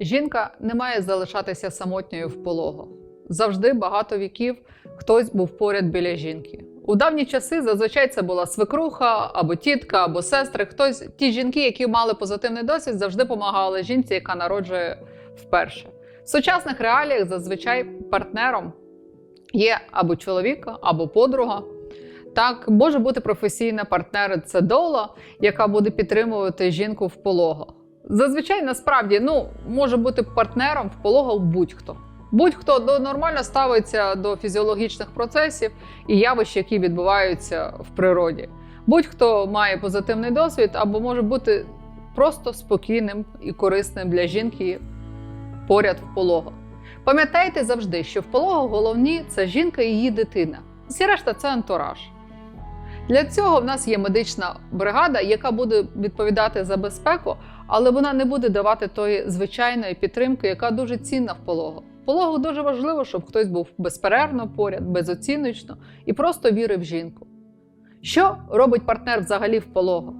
Жінка не має залишатися самотньою в пологах. Завжди багато віків хтось був поряд біля жінки. У давні часи зазвичай це була свекруха або тітка, або сестри. Хтось ті жінки, які мали позитивний досвід, завжди допомагали жінці, яка народжує вперше. В сучасних реаліях зазвичай партнером є або чоловік, або подруга. Так, може бути професійна партнер це дола, яка буде підтримувати жінку в пологах. Зазвичай насправді ну, може бути партнером в пологах будь-хто. Будь-хто до- нормально ставиться до фізіологічних процесів і явищ, які відбуваються в природі. Будь-хто має позитивний досвід або може бути просто спокійним і корисним для жінки поряд в пологах. Пам'ятайте завжди, що в пологах головні це жінка і її дитина. Всі решта це антураж. Для цього в нас є медична бригада, яка буде відповідати за безпеку, але вона не буде давати тої звичайної підтримки, яка дуже цінна в пологах. В пологах дуже важливо, щоб хтось був безперервно поряд, безоціночно і просто вірив в жінку. Що робить партнер взагалі в пологах?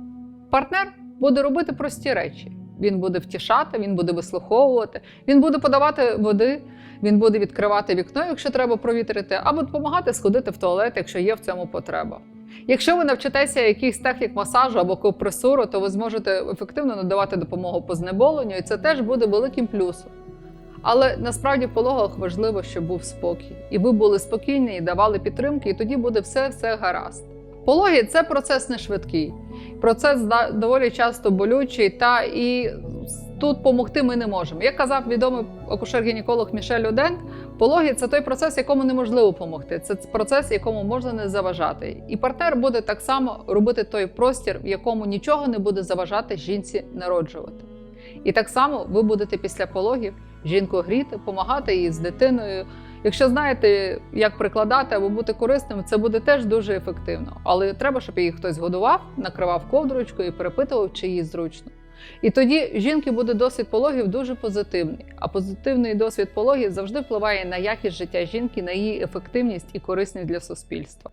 Партнер буде робити прості речі. Він буде втішати, він буде вислуховувати, він буде подавати води, він буде відкривати вікно, якщо треба провітрити, або допомагати сходити в туалет, якщо є в цьому потреба. Якщо ви навчитеся якихось технік масажу або компресуру, то ви зможете ефективно надавати допомогу по знеболенню, і це теж буде великим плюсом. Але насправді в пологах важливо, щоб був спокій, і ви були спокійні і давали підтримки, і тоді буде все, все гаразд. Пологи це процес не швидкий, процес доволі часто болючий, та і тут допомогти ми не можемо. Як казав відомий акушер-гінеколог Мішель Оден, пологи це той процес, якому неможливо допомогти. Це процес, якому можна не заважати. І партнер буде так само робити той простір, в якому нічого не буде заважати жінці народжувати. І так само ви будете після пологів жінку гріти, допомагати їй з дитиною. Якщо знаєте, як прикладати або бути корисним, це буде теж дуже ефективно. Але треба, щоб її хтось годував, накривав ковдрочкою і перепитував, чи їй зручно. І тоді жінки буде досвід пологів дуже позитивний. А позитивний досвід пологів завжди впливає на якість життя жінки, на її ефективність і корисність для суспільства.